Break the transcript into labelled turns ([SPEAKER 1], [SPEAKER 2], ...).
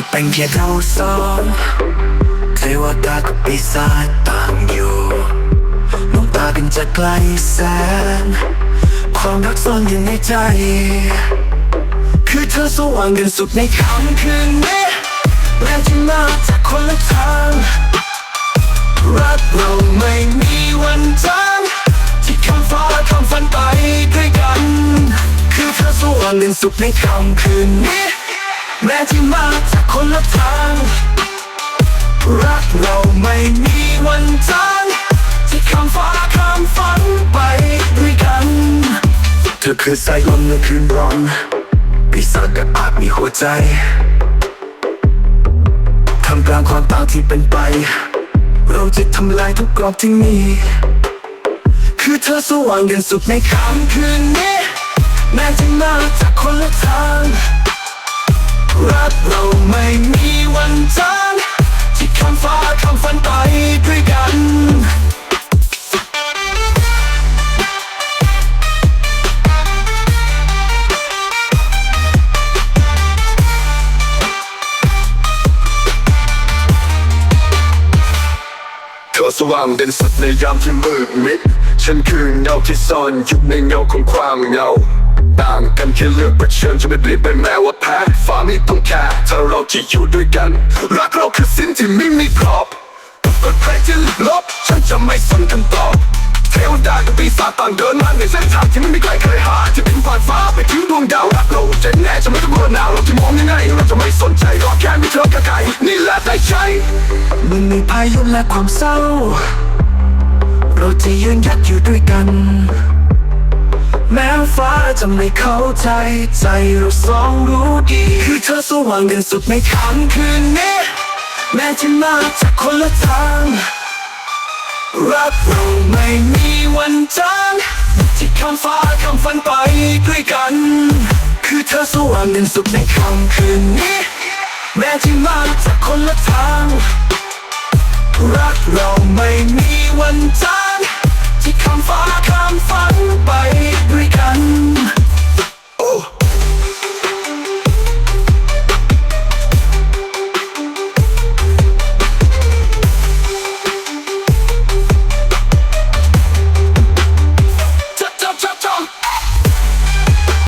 [SPEAKER 1] ที่เป็นแค่เราสองเทวดากับปีศาจต่างอยู่มองตากันจะไกลแสน ความรักซ่อนอยู่ในใจ คือเธอสว่างกันสุดในค่ำคืนนี้แม้ที่มาจากคนละทาง รักเราไม่มีวันจางที่คำฟ้าคำฝันไปด้วยกัน คือเธอสว่างเด่นสุขในค่ำคืนนี้ แม้ที่มาจากคนละทาง รักเราไม่มีวันจางที่คำฟ้าคำฝันไปด้วยกัน เธอคือสายลมในคืนร้อนปีศาจกับอาจมีหัวใจทำกลางความต่างที่เป็นไป เราจะทำลายทุกกรอบที่มี คือเธอสว่างเด่นสุดในค่ำคืนนี้แม้จะมาจากคนละทาง รักเราไม่มีวันจางที่คำฟ้าคำฝันไปด้วยกัน
[SPEAKER 2] เธอสว่างเด่นสุดในยามที่มืดมิด ฉันคือเงาที่ซ่อนอยู่ในเงาของความเงา ต่างกันแค่เลือกเผชิญจะไม่เปลี่ยนไปแม้ว่าแพ้ฟ้าไม่ต้องแคร์ถ้าเราจะอยู่ด้วยกัน รักเราคือสิ่งที่ไม่มีครอบกดใครจะลบฉันจะไม่สนคำตอบเทวดากับปีศาจต่างเดินมาในเส้นทางที่ไม่มีใครเคยหาจะบินผ่านฟ้าไปถึงดวงดาวรักเราจะแน่จะไม่ต้องกลัวหนาวเราจะมองยังไงเราจะไม่สนใจรอแค่มีเธอกับใครนี่แหละได้ใจ
[SPEAKER 1] มันมีพายุและความเศร้า จะไม่เข้าใจ ใจเราสองรู้ดี คือเธอสว่างเด่นสุดในค่ำคืนนี้ แม้จะมาจากคนละทาง รักเราไม่มีวันจางที่คำฟ้าคำฝันไปด้วยกัน คือเธอสว่างเด่นสุดในค่ำคืนนี้ แม้ที่มาจากคนละทาง รักเราไม่มีวันจางที่คำฟ้าคำฝันไป